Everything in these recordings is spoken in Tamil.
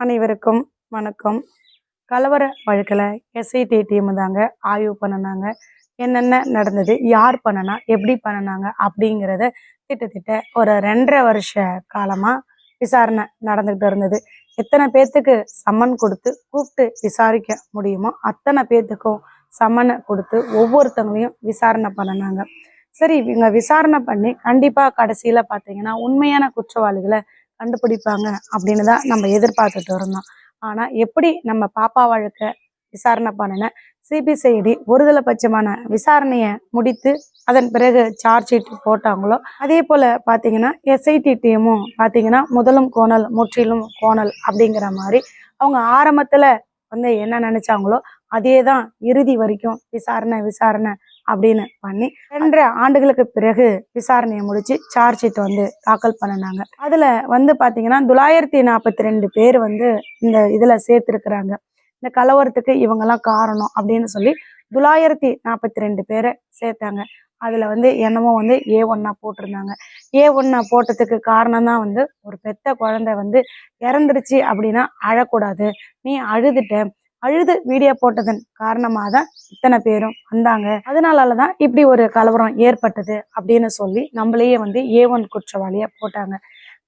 அனைவருக்கும் வணக்கம். கலவர வழக்கில் எஸ்ஐடி டீம் தாங்க ஆய்வு பண்ணினாங்க. என்னென்ன நடந்தது யார் பண்ணனா எப்படி பண்ணினாங்க அப்படிங்கிறத திட்டத்திட்ட ஒரு ரெண்டரை வருஷ காலமாக விசாரணை நடந்துகிட்டு இருந்தது. எத்தனை பேர்த்துக்கு சம்மன் கொடுத்து கூப்பிட்டு விசாரிக்க முடியுமோ அத்தனை பேர்த்துக்கும் சம்மனை கொடுத்து ஒவ்வொருத்தவங்களையும் விசாரணை பண்ணினாங்க. சரி இவங்க விசாரணை பண்ணி கண்டிப்பாக கடைசியில் பார்த்தீங்கன்னா உண்மையான குற்றவாளிகளை கண்டுபிடிப்பாங்க அப்படின்னு தான் நம்ம எதிர்பார்த்துட்டு இருந்தோம். ஆனால் எப்படி நம்ம பாப்பா வழக்க விசாரணை பண்ணின சிபிசிஐடி ஒருதலை பட்சமான விசாரணையை முடித்து அதன் பிறகு சார்ஜ் ஷீட் போட்டாங்களோ அதே போல் பார்த்தீங்கன்னா எஸ்ஐடி டீமும் பார்த்தீங்கன்னா முதலும் கோணல் முற்றிலும் கோணல் அப்படிங்கிற மாதிரி அவங்க ஆரம்பத்தில் வந்து என்ன நினைச்சாங்களோ அதே தான் இறுதி வரைக்கும் விசாரணை விசாரணை அப்படின்னு பண்ணி ரெண்டு ஆண்டுகளுக்கு பிறகு விசாரணையை முடிச்சு சார்ஜ் ஷீட் வந்து தாக்கல் பண்ணினாங்க. அதுல வந்து பாத்தீங்கன்னா தொள்ளாயிரத்தி நாற்பத்தி ரெண்டு பேர் வந்து இந்த இதுல சேர்த்திருக்கிறாங்க. இந்த கலவரத்துக்கு இவங்கெல்லாம் காரணம் அப்படின்னு சொல்லி தொள்ளாயிரத்தி நாற்பத்தி ரெண்டு பேரை சேர்த்தாங்க. அதுல வந்து என்னமோ வந்து ஏ ஒன்னா போட்டிருந்தாங்க. ஏ ஒன்னா போட்டதுக்கு காரணம் தான் வந்து ஒரு பெத்த குழந்தை வந்து இறந்துருச்சு அப்படின்னா அழக்கூடாது. நீ அழுதுட்ட அழுது வீடியோ போட்டதன் காரணமாக தான் இத்தனை பேரும் வந்தாங்க. அதனால தான் இப்படி ஒரு கலவரம் ஏற்பட்டது அப்படின்னு சொல்லி நம்மளையே வந்து ஏ ஒன் குற்றவாளியாக போட்டாங்க.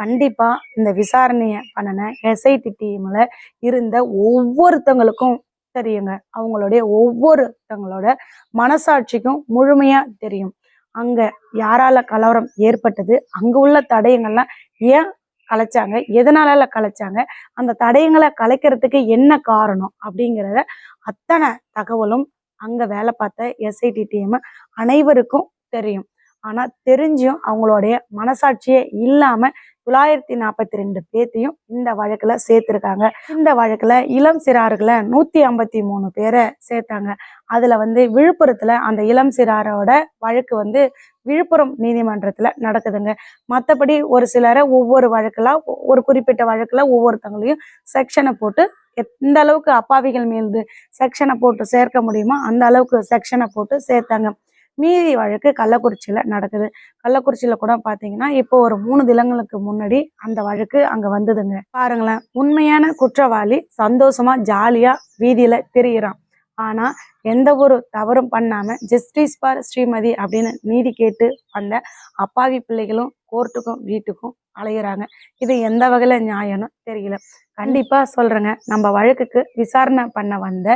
கண்டிப்பாக இந்த விசாரணையை பண்ணின எஸ்ஐடி டீமில் இருந்த ஒவ்வொருத்தங்களுக்கும் தெரியுங்க. அவங்களுடைய ஒவ்வொருத்தங்களோட மனசாட்சிக்கும் முழுமையாக தெரியும். அங்கே யாரால கலவரம் ஏற்பட்டது? அங்கே உள்ள தடயங்கள்லாம் ஏன் கலைச்சாங்க. எதனால கலைச்சாங்க? அந்த தடயங்களை கலைக்கிறதுக்கு என்ன காரணம்? அப்படிங்கிறத அத்தனை தகவலும் அங்கே வேலை பார்த்த எஸ்ஐடி டீம் அனைவருக்கும் தெரியும். ஆனால் தெரிஞ்சும் அவங்களுடைய மனசாட்சியே இல்லாமல் தொள்ளாயிரத்தி நாற்பத்தி ரெண்டு பேர்த்தையும் இந்த வழக்கில் சேர்த்துருக்காங்க. இந்த வழக்கில் இளம் சிறார்களை நூற்றி ஐம்பத்தி மூணு பேரை சேர்த்தாங்க. அதில் வந்து விழுப்புரத்தில் அந்த இளம் சிறாரோட வழக்கு வந்து விழுப்புரம் நீதிமன்றத்தில் நடக்குதுங்க. மற்றபடி ஒரு சிலரை ஒவ்வொரு வழக்கில் ஒரு குறிப்பிட்ட வழக்கில் ஒவ்வொருத்தங்களையும் செக்ஷனை போட்டு எந்த அளவுக்கு அப்பாவிகள் மீது செக்ஷனை போட்டு சேர்க்க முடியுமோ அந்த அளவுக்கு செக்ஷனை போட்டு சேர்த்தாங்க. மீதி வழக்கு கள்ளக்குறிச்சியில் நடக்குது. கள்ளக்குறிச்சியில் கூட பார்த்தீங்கன்னா இப்போ ஒரு மூணு தினங்களுக்கு முன்னாடி அந்த வழக்கு அங்கே வந்ததுங்க. பாருங்களேன் உண்மையான குற்றவாளி சந்தோஷமா ஜாலியாக வீதியில் திரியிறான். ஆனால் எந்த ஒரு தவறும் பண்ணாமல் ஜஸ்டிஸ் பார் ஸ்ரீமதி அப்படின்னு நீதி கேட்டு வந்த அப்பாவி பிள்ளைகளும் கோர்ட்டுக்கும் வீட்டுக்கும் அலையிறாங்க. இது எந்த வகையில் நியாயம்னு தெரியல. கண்டிப்பாக சொல்கிறேங்க நம்ம வழக்குக்கு விசாரணை பண்ண வந்த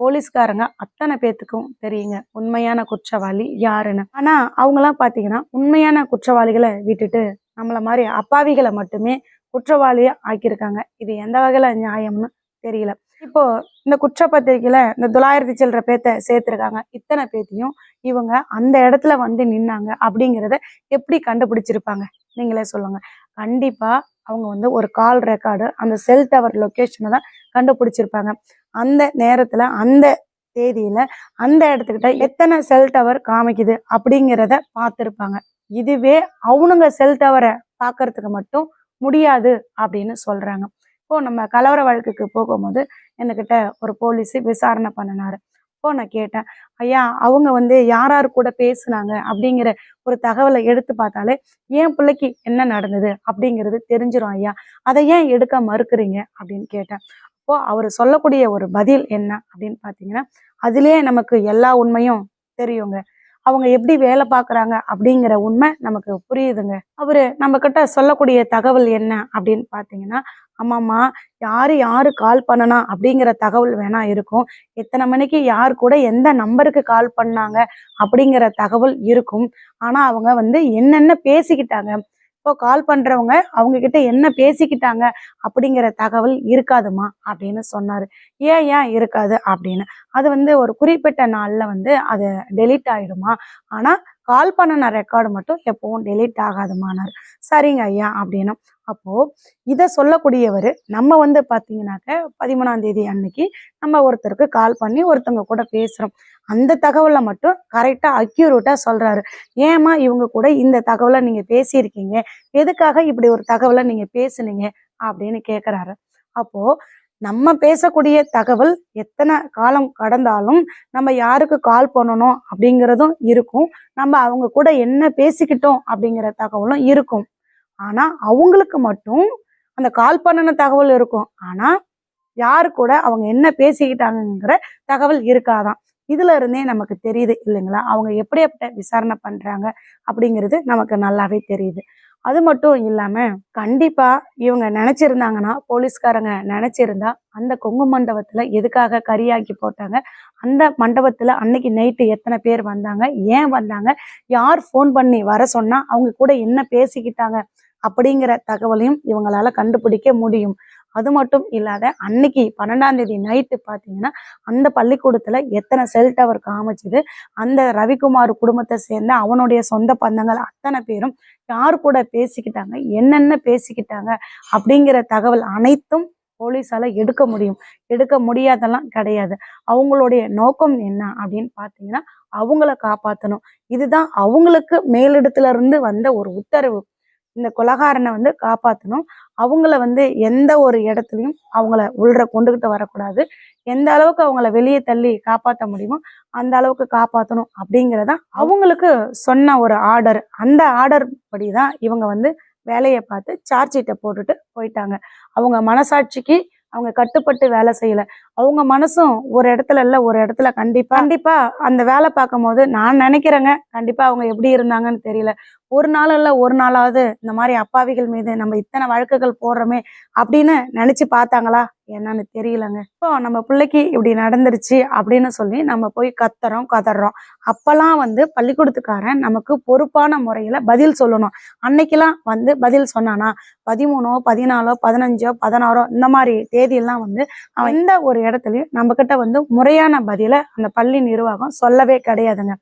போலீஸ்காரங்க அத்தனை பேத்துக்கும் தெரியுங்க. உண்மையான குற்றவாளி யாருன்னு. ஆனா அவங்கெல்லாம் பாத்தீங்கன்னா உண்மையான குற்றவாளிகளை விட்டுட்டு நம்மள மாதிரி அப்பாவிகளை மட்டுமே குற்றவாளியா ஆக்கியிருக்காங்க. இது எந்த வகையில நியாயம்னு தெரியல. இப்போ இந்த குற்றப்பத்திரிகையில இந்த தொள்ளாயிரத்தி சில்லற பேத்த சேர்த்திருக்காங்க. இத்தனை பேத்தையும் இவங்க அந்த இடத்துல வந்து நின்னாங்க அப்படிங்கிறத எப்படி கண்டுபிடிச்சிருப்பாங்க? நீங்களே சொல்லுங்க. கண்டிப்பா அவங்க வந்து ஒரு கால் ரெக்கார்டு அந்த செல் டவர் லொக்கேஷனை தான் கண்டுபிடிச்சிருப்பாங்க. அந்த நேரத்துல அந்த தேதியில அந்த இடத்துக்கிட்ட எத்தனை செல் டவர் காமிக்குது அப்படிங்கிறத பார்த்துருப்பாங்க. இதுவே அவனுங்க செல் டவரை பார்க்கறதுக்கு மட்டும் முடியாது அப்படின்னு சொல்றாங்க. இப்போ நம்ம கலவர வழக்குக்கு போகும்போது என்கிட்ட ஒரு போலீஸ் விசாரணை பண்ணினாரு. அப்போ நான் கேட்டேன் ஐயா அவங்க வந்து யார் யார் கூட பேசுனாங்க? அப்படிங்கிற ஒரு தகவலை எடுத்து பார்த்தாலே என் பிள்ளைக்கு என்ன நடந்தது? அப்படிங்கிறது தெரிஞ்சிடும் ஐயா அதை ஏன் எடுக்க மறுக்கிறீங்க? அப்படின்னு கேட்டேன். அப்போ அவர் சொல்லக்கூடிய ஒரு பதில் என்ன அப்படின்னு பார்த்தீங்கன்னா அதுலேயே நமக்கு எல்லா உண்மையும் தெரியுங்க. அவங்க எப்படி வேலை பார்க்குறாங்க? அப்படிங்கிற உண்மை நமக்கு புரியுதுங்க. அவரு நம்ம கிட்ட சொல்லக்கூடிய தகவல் என்ன அப்படின்னு பார்த்தீங்கன்னா ஆமாம்மா யார் யார் கால் பண்ணனா அப்படிங்கிற தகவல் வேணா இருக்கும். எத்தனை மணிக்கு யார் கூட எந்த நம்பருக்கு கால் பண்ணாங்க அப்படிங்கிற தகவல் இருக்கும். ஆனால் அவங்க வந்து என்னென்ன பேசிக்கிட்டாங்க? இப்போ கால் பண்ணுறவங்க அவங்கக்கிட்ட என்ன பேசிக்கிட்டாங்க அப்படிங்கிற தகவல் இருக்காதுமா அப்படின்னு சொன்னார். ஏன் ஏன் இருக்காது அப்படின்னு? அது வந்து ஒரு குறிப்பிட்ட நாளில் வந்து அது டெலீட் ஆகிடுமா ஆனால் கால் பண்ணின ரெக்கார்டு மட்டும் எப்பவும் டெலீட் ஆகாதுமானார். சரிங்க ஐயா அப்படின்னு அப்போ இதை சொல்லக்கூடியவர் நம்ம வந்து பார்த்தீங்கன்னாக்க பதிமூணாம் தேதி அன்னைக்கு நம்ம ஒருத்தருக்கு கால் பண்ணி ஒருத்தவங்க கூட பேசுறோம். அந்த தகவலை மட்டும் கரெக்டாக அக்யூரேட்டாக சொல்றாரு. ஏமா இவங்க கூட இந்த தகவலை நீங்கள் பேசியிருக்கீங்க. எதுக்காக இப்படி ஒரு தகவலை நீங்கள் பேசுனீங்க? அப்படின்னு கேட்குறாரு அப்போது நம்ம பேசக்கூடிய தகவல் எத்தனை காலம் கடந்தாலும் நம்ம யாருக்கு கால் பண்ணணும் அப்படிங்கிறதும் இருக்கும். நம்ம அவங்க கூட என்ன பேசிக்கிட்டோம் அப்படிங்கிற தகவலும் இருக்கும். ஆனால் அவங்களுக்கு மட்டும் அந்த கால் பண்ணின தகவல் இருக்கும். ஆனால் யாரு கூட அவங்க என்ன பேசிக்கிட்டாங்கங்கிற தகவல் இருக்காதான். இதுல இருந்தே நமக்கு தெரியுது இல்லைங்களா? அவங்க எப்படி எப்படி விசாரணை பண்றாங்க அப்படிங்கிறது நமக்கு நல்லாவே தெரியுது. அது மட்டும் இல்லாம கண்டிப்பா இவங்க நினைச்சிருந்தாங்கன்னா போலீஸ்காரங்க நினைச்சிருந்தா அந்த கொங்கு மண்டபத்துல எதுக்காக கரியாக்கி போட்டாங்க? அந்த மண்டபத்துல அன்னைக்கு நைட்டு எத்தனை பேர் வந்தாங்க? ஏன் வந்தாங்க? யார் ஃபோன் பண்ணி வர சொன்னா அவங்க கூட என்ன பேசிக்கிட்டாங்க? அப்படிங்கிற தகவலையும் இவங்களால கண்டுபிடிக்க முடியும். அது மட்டும் இல்லாத அன்னைக்கு பன்னெண்டாம் தேதி நைட்டு பார்த்தீங்கன்னா அந்த பள்ளிக்கூடத்துல எத்தனை செல் டவர் காமிச்சது அந்த ரவிக்குமார் குடும்பத்தை சேர்ந்த அவனுடைய சொந்த பந்தங்கள் அத்தனை பேரும் யார் கூட பேசிக்கிட்டாங்க என்னென்ன பேசிக்கிட்டாங்க அப்படிங்கிற தகவல் அனைத்தும் போலீஸால எடுக்க முடியும். எடுக்க முடியாதெல்லாம் கிடையாது. அவங்களுடைய நோக்கம் என்ன அப்படின்னு பார்த்தீங்கன்னா அவங்கள காப்பாற்றணும் இதுதான் அவங்களுக்கு மேலிடத்துல இருந்து வந்த ஒரு உத்தரவு. இந்த கொலகாரனை வந்து காப்பாற்றணும் அவங்கள வந்து எந்த ஒரு இடத்துலையும் அவங்கள உள்ள கொண்டுகிட்டு வரக்கூடாது. எந்த அளவுக்கு அவங்கள வெளியே தள்ளி காப்பாற்ற முடியுமோ அந்த அளவுக்கு காப்பாற்றணும் அப்படிங்கிறதா அவங்களுக்கு சொன்ன ஒரு ஆர்டர். அந்த ஆர்டர் படி தான் இவங்க வந்து வேலையை பார்த்து சார்ஜ் ஷீட்டை போட்டுட்டு போயிட்டாங்க. அவங்க மனசாட்சிக்கு அவங்க கட்டுப்பட்டு வேலை செய்யல. அவங்க மனசும் ஒரு இடத்துல இல்ல ஒரு இடத்துல கண்டிப்பா கண்டிப்பா அந்த வேலை பார்க்கும் போது நான் நினைக்கிறேங்க கண்டிப்பா அவங்க எப்படி இருந்தாங்கன்னு தெரியல. ஒரு நாள் இல்ல ஒரு நாளாவது இந்த மாதிரி அப்பாவிகள் மீது நம்ம இத்தனை வழக்குகள் போடுறோமே அப்படின்னு நினைச்சு பார்த்தாங்களா? என்னன்னு தெரியலங்க. இப்போ நம்ம பிள்ளைக்கு இப்படி நடந்துருச்சு அப்படின்னு சொல்லி நம்ம போய் கத்துறோம் கதறோம். அப்போல்லாம் வந்து பள்ளிக்கூடத்துக்காரன் நமக்கு பொறுப்பான முறையில பதில் சொல்லணும். அன்னைக்கெல்லாம் வந்து பதில் சொன்னானா பதிமூணோ பதினாலோ பதினஞ்சோ பதினாறோ இந்த மாதிரி தேதியெல்லாம் வந்து அவன் எந்த ஒரு இடத்துலயும் நம்ம கிட்ட வந்து முறையான பதிலை அந்த பள்ளி நிர்வாகம் சொல்லவே கிடையாதுங்க.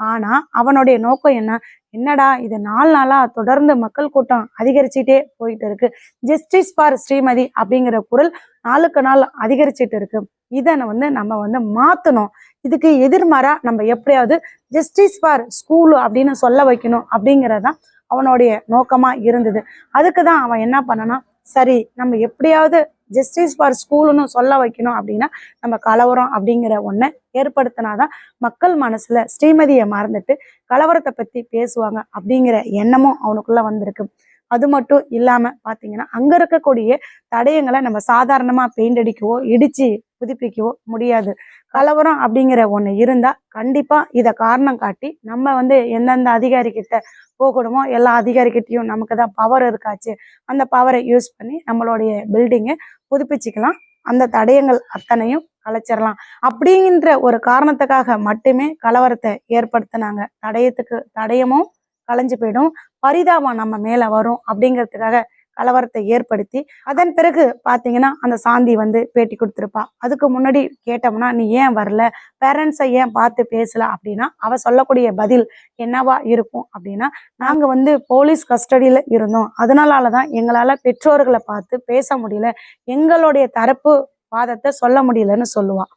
ஆனா அவனுடைய நோக்கம் என்ன? என்னடா இது நாலு நாளா தொடர்ந்து மக்கள் கூட்டம் அதிகரிச்சுட்டே போயிட்டு இருக்கு. ஜஸ்டிஸ் ஃபார் ஸ்ரீமதி அப்படிங்கிற குரல் நாளுக்கு நாள் அதிகரிச்சுட்டு இருக்கு. இதை வந்து நம்ம வந்து மாத்தணும். இதுக்கு எதிர்மாறா நம்ம எப்படியாவது ஜஸ்டிஸ் ஃபார் ஸ்கூலு அப்படின்னு சொல்ல வைக்கணும் அப்படிங்கறதுதான் அவனுடைய நோக்கமா இருந்தது. அதுக்கு தான் அவன் என்ன பண்ணனா சரி நம்ம எப்படியாவது ஜஸ்டிஸ் ஃபார் ஸ்கூல்னு சொல்ல வைக்கணும் அப்படின்னா நம்ம கலவரம் அப்படிங்கிற ஒன்றை ஏற்படுத்தினாதான் மக்கள் மனசில் ஸ்ரீமதியை மறந்துட்டு கலவரத்தை பற்றி பேசுவாங்க அப்படிங்கிற எண்ணமும் அவனுக்குள்ள வந்திருக்கு. அது மட்டும் இல்லாமல் பார்த்தீங்கன்னா அங்கே இருக்கக்கூடிய தடயங்களை நம்ம சாதாரணமாக பெயிண்ட் அடிக்கவோ இடித்து புதுப்பிக்கவோ முடியாது. கலவரம் அப்படிங்கிற ஒன்று இருந்தால் கண்டிப்பாக இதை காரணம் காட்டி நம்ம வந்து எந்தெந்த அதிகாரிகிட்ட போகணுமோ எல்லா அதிகாரிகிட்டையும் நமக்கு தான் பவர் இருக்காச்சு. அந்த பவரை யூஸ் பண்ணி நம்மளுடைய பில்டிங்கை புதுப்பிச்சுக்கலாம். அந்த தடயங்கள் அத்தனையும் கலைச்சிடலாம் அப்படிங்கிற ஒரு காரணத்துக்காக மட்டுமே கலவரத்தை ஏற்படுத்தினாங்க. தடயத்துக்கு தடயமும் கலைஞ்சு போயிடும். பரிதாபம் நம்ம மேலே வரும் அப்படிங்கிறதுக்காக கலவரத்தை ஏற்படுத்தி அதன் பிறகு பார்த்தீங்கன்னா அந்த சாந்தி வந்து பேட்டி கொடுத்துருப்பா. அதுக்கு முன்னாடி கேட்டோம்னா நீ ஏன் வரல? பேரண்ட்ஸை ஏன் பார்த்து பேசல? அப்படின்னா அவ சொல்லக்கூடிய பதில் என்னவா இருக்கும் அப்படின்னா நாங்கள் வந்து போலீஸ் கஸ்டடியில் இருந்தோம். அதனால தான் எங்களால் பெற்றோர்களை பார்த்து பேச முடியல. எங்களுடைய தரப்பு வாதத்தை சொல்ல முடியலன்னு சொல்லுவாள்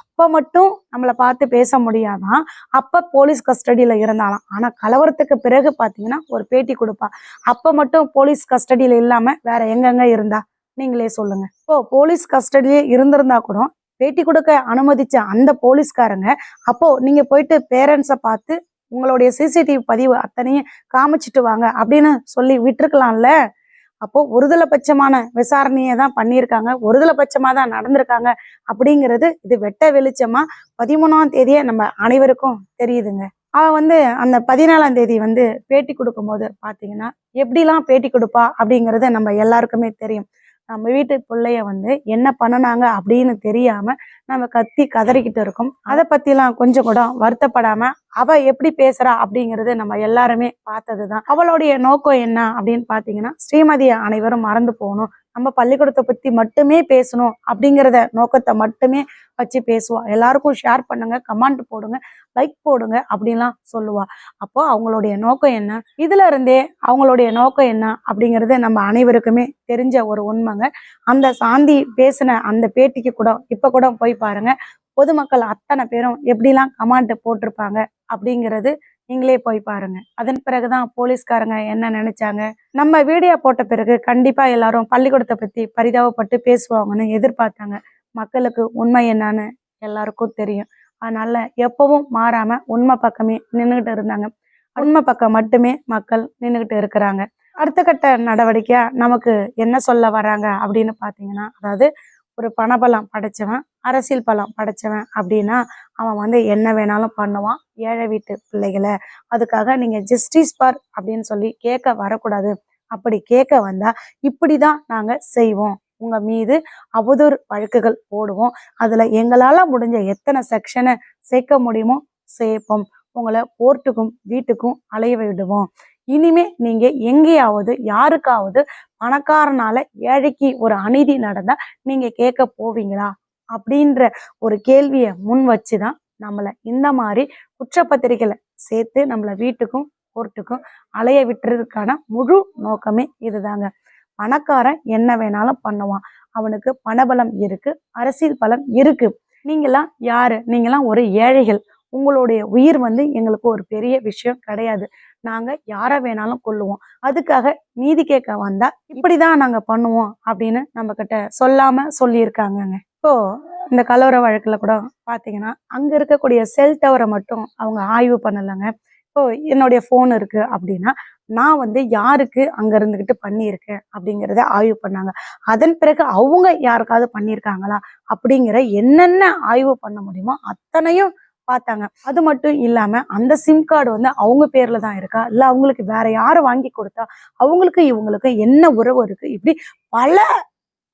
அப்ப மட்டும் நம்மளை பார்த்து பேச முடியாதான். அப்ப போலீஸ் கஸ்டடியில இருந்தாலாம். ஆனா கலவரத்துக்கு பிறகு பாத்தீங்கன்னா ஒரு பேட்டி கொடுப்பா. அப்ப மட்டும் போலீஸ் கஸ்டடியில இல்லாம வேற எங்கெங்க இருந்தா? நீங்களே சொல்லுங்க. இப்போ போலீஸ் கஸ்டடியே இருந்திருந்தா கூட பேட்டி கொடுக்க அனுமதிச்ச அந்த போலீஸ்காரங்க அப்போ நீங்க போயிட்டு பேரண்ட்ஸை பார்த்து உங்களுடைய சிசிடிவி பதிவு அத்தனையும் காமிச்சிட்டு வாங்க அப்படின்னு சொல்லி விட்டுருக்கலாம்ல? அப்போ ஒருதலைபட்சமான விசாரணையை தான் பண்ணியிருக்காங்க. ஒருதலைபட்சமா தான் நடந்திருக்காங்க அப்படிங்கிறது இது வெட்ட வெளிச்சமா பதிமூணாம் தேதியை நம்ம அனைவருக்கும் தெரியுதுங்க. அவ வந்து அந்த பதினாலாம் தேதி வந்து பேட்டி கொடுக்கும்போது பாத்தீங்கன்னா எப்படிலாம் பேட்டி கொடுப்பா அப்படிங்கிறது நம்ம எல்லாருக்குமே தெரியும். நம்ம வீட்டு பிள்ளைய வந்து என்ன பண்ணுனாங்க அப்படின்னு தெரியாம நம்ம கத்தி கதறிக்கிட்டு இருக்கோம். அதை பத்திலாம் கொஞ்சம் கூட வருத்தப்படாம அவ எப்படி பேசுறா அப்படிங்கிறது நம்ம எல்லாருமே பார்த்ததுதான். அவளுடைய நோக்கம் என்ன அப்படின்னு பாத்தீங்கன்னா ஸ்ரீமதியை அனைவரும் மறந்து போகணும். நம்ம பள்ளிக்கூடத்தை பத்தி மட்டுமே பேசணும் அப்படிங்கிறத நோக்கத்தை மட்டுமே வச்சு பேசுவா. எல்லாருக்கும் ஷேர் பண்ணுங்க கமெண்ட் போடுங்க லைக் போடுங்க அப்படின்லாம் சொல்லுவா. அப்போ அவங்களுடைய நோக்கம் என்ன? இதுல இருந்தே அவங்களுடைய நோக்கம் என்ன அப்படிங்கிறது நம்ம அனைவருக்குமே தெரிஞ்ச ஒரு உண்மைங்க. அந்த சாந்தி பேசின அந்த பேட்டிக்கு கூட இப்ப கூட போய் பாருங்க. பொதுமக்கள் அத்தனை பேரும் எப்படிலாம் கமெண்ட் போட்டிருப்பாங்க அப்படிங்கிறது நீங்களே போய் பாருங்க. அதன் பிறகுதான் போலீஸ்காரங்க என்ன நினைச்சாங்க? நம்ம வீடியோ போட்ட பிறகு கண்டிப்பா எல்லாரும் பள்ளிக்கூடத்தை பத்தி பரிதாபப்பட்டு பேசுவாங்கன்னு எதிர்பார்த்தாங்க. மக்களுக்கு உண்மை என்னன்னு எல்லாருக்கும் தெரியும். அதனால எப்பவும் மாறாம உண்மை பக்கமே நின்றுகிட்டு இருந்தாங்க. உண்மை பக்கம் மட்டுமே மக்கள் நின்றுகிட்டு இருக்கிறாங்க. அடுத்த கட்ட நடவடிக்கையா நமக்கு என்ன சொல்ல வராங்க அப்படின்னு பார்த்தீங்கன்னா அதாவது ஒரு பணபலம் படைச்சவன் அரசியல் பலம் படைச்சவன் அப்படின்னா அவன் வந்து என்ன வேணாலும் பண்ணுவான். ஏழை வீட்டு பிள்ளைகளை. அதுக்காக நீங்கள் ஜஸ்டிஸ் பார் அப்படின்னு சொல்லி கேட்க வரக்கூடாது. அப்படி கேட்க வந்தால் இப்படி தான் நாங்கள் செய்வோம். உங்கள் மீது அவதூறு வழக்குகள் போடுவோம். அதில் எங்களால் முடிஞ்ச எத்தனை செக்ஷனை சேர்க்க முடியுமோ சேர்ப்போம். உங்களை போர்ட்டுக்கும் வீட்டுக்கும் அலைய விடுவோம். இனிமே நீங்க எங்கேயாவது யாருக்காவது பணக்காரனால ஏழைக்கு ஒரு அநீதி நடந்தா நீங்க கேட்க போவீங்களா? அப்படின்ற ஒரு கேள்வியை முன் வச்சுதான் நம்மளை இந்த மாதிரி குற்றப்பத்திரிகைகளை சேர்த்து நம்மளை வீட்டுக்கும் கோர்ட்டுக்கும் அலைய விட்டுறதுக்கான முழு நோக்கமே இதுதாங்க. பணக்காரன் என்ன வேணாலும் பண்ணுவான். அவனுக்கு பணபலம் இருக்கு அரசியல் பலம் இருக்கு. நீங்களாம் யாரு? நீங்களாம் ஒரு ஏழைகள். உங்களுடைய உயிர் வந்து எங்களுக்கு ஒரு பெரிய விஷயம் கிடையாது. நாங்கள் யாரை வேணாலும் கொல்லுவோம். அதுக்காக நீதி கேட்க வந்தா இப்படிதான் நாங்கள் பண்ணுவோம் அப்படின்னு நம்ம கிட்ட சொல்லியிருக்காங்கங்க. இப்போ இந்த கலவர வழக்கில் கூட பார்த்தீங்கன்னா அங்கே இருக்கக்கூடிய செல் டவரை மட்டும் அவங்க ஆய்வு பண்ணலைங்க. இப்போ என்னுடைய ஃபோன் இருக்கு அப்படின்னா நான் வந்து யாருக்கு அங்க இருந்துகிட்டு பண்ணியிருக்கேன் அப்படிங்கிறத ஆய்வு பண்ணாங்க. அதன் பிறகு அவங்க யாருக்காவது பண்ணியிருக்காங்களா அப்படிங்கிற என்னென்ன ஆய்வு பண்ண முடியுமோ அத்தனையும் பார்த்தாங்க. அது மட்டும் இல்லாம அந்த சிம் கார்டு வந்து அவங்க பேர்ல தான் இருக்கா? இல்ல அவங்களுக்கு வேற யாரு வாங்கி கொடுத்தா? அவங்களுக்கு இவங்களுக்கு என்ன உறவு இருக்கு? இப்படி பல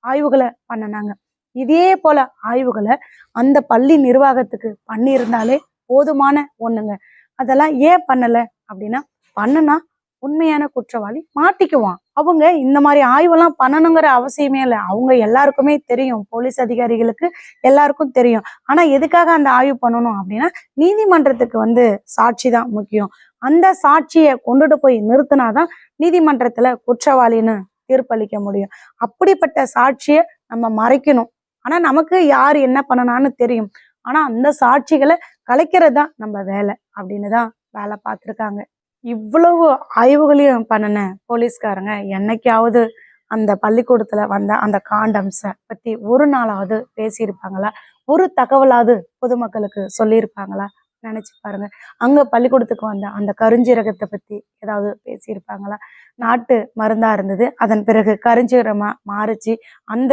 ஆய்வுகளை பண்ணுனாங்க. இதே போல ஆய்வுகளை அந்த பள்ளி நிர்வாகத்துக்கு பண்ணியிருந்தாலே போதுமான ஒண்ணுங்க. அதெல்லாம் ஏன் பண்ணல அப்படின்னா பண்ணுனா உண்மையான குற்றவாளி மாட்டிக்குவான். அவங்க இந்த மாதிரி ஆய்வெல்லாம் பண்ணணுங்கிற அவசியமே இல்லை. அவங்க எல்லாருக்குமே தெரியும். போலீஸ் அதிகாரிகளுக்கு எல்லாருக்கும் தெரியும். ஆனா எதுக்காக அந்த ஆய்வு பண்ணணும் அப்படின்னா நீதிமன்றத்துக்கு வந்து சாட்சி தான் முக்கியம். அந்த சாட்சியை கொண்டுட்டு போய் நிறுத்தினாதான் நீதிமன்றத்துல குற்றவாளின்னு தீர்ப்பளிக்க முடியும். அப்படிப்பட்ட சாட்சியை நம்ம மறைக்கணும். ஆனா நமக்கு யார் என்ன பண்ணனான்னு தெரியும். ஆனா அந்த சாட்சிகளை கலைக்கிறது தான் நம்ம வேலை அப்படின்னு தான் வேலை பார்த்துருக்காங்க. இவ்வளவு ஆய்வுகளையும் பண்ணின போலீஸ்காரங்க என்னைக்காவது அந்த பள்ளிக்கூடத்துல வந்த அந்த காண்டம்ஸை பத்தி ஒரு நாளாவது பேசியிருப்பாங்களா? ஒரு தகவலாவது பொதுமக்களுக்கு சொல்லியிருப்பாங்களா? நினைச்சு பாருங்க. அங்க பள்ளிக்கூடத்துக்கு வந்த அந்த கருஞ்சீரகத்தை பத்தி ஏதாவது பேசியிருப்பாங்களா? நாட்டு மருந்தா இருந்தது. அதன் பிறகு கருஞ்சீரகமா மாறிச்சு. அந்த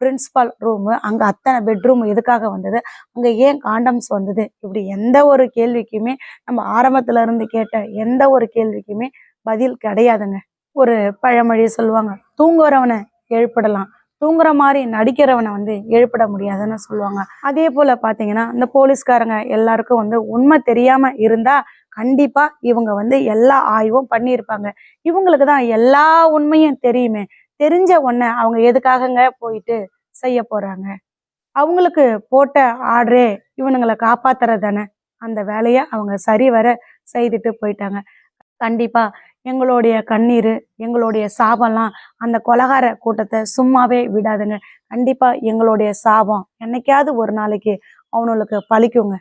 பிரின்ஸிபால் ரூமு அங்கே அத்தனை பெட்ரூம் எதுக்காக வந்தது? அங்கே ஏன் காண்டம்ஸ் வந்தது? இப்படி எந்த ஒரு கேள்விக்குமே நம்ம ஆரம்பத்துல இருந்து கேட்ட எந்த ஒரு கேள்விக்குமே பதில் கிடையாதுங்க. ஒரு பழமொழி சொல்லுவாங்க தூங்குறவனை எழுப்பிடலாம். தூங்குற மாதிரி நடிக்கிறவனை வந்து எழுப்பிட முடியாதுன்னு சொல்லுவாங்க. அதே போல் பார்த்தீங்கன்னா இந்த போலீஸ்காரங்க எல்லாருக்கும் வந்து உண்மை தெரியாமல் இருந்தால் கண்டிப்பாக இவங்க வந்து எல்லா ஆய்வும் பண்ணியிருப்பாங்க. இவங்களுக்கு தான் எல்லா உண்மையும் தெரியுமே. தெரிஞ்ச உடனே அவங்க எதுக்காகங்க போயிட்டு செய்ய போறாங்க? அவங்களுக்கு போட்ட ஆர்டரே இவனுங்களை காப்பாத்துறது தானே அந்த வேலையை அவங்க சரிவர செய்துட்டு போயிட்டாங்க. கண்டிப்பா எங்களுடைய கண்ணீர் எங்களுடைய சாபம்லாம் அந்த கொலகார கூட்டத்தை சும்மாவே விடாதுங்க. கண்டிப்பா எங்களுடைய சாபம் என்னைக்காவது ஒரு நாளைக்கு அவனுங்களுக்கு பழிக்குங்க.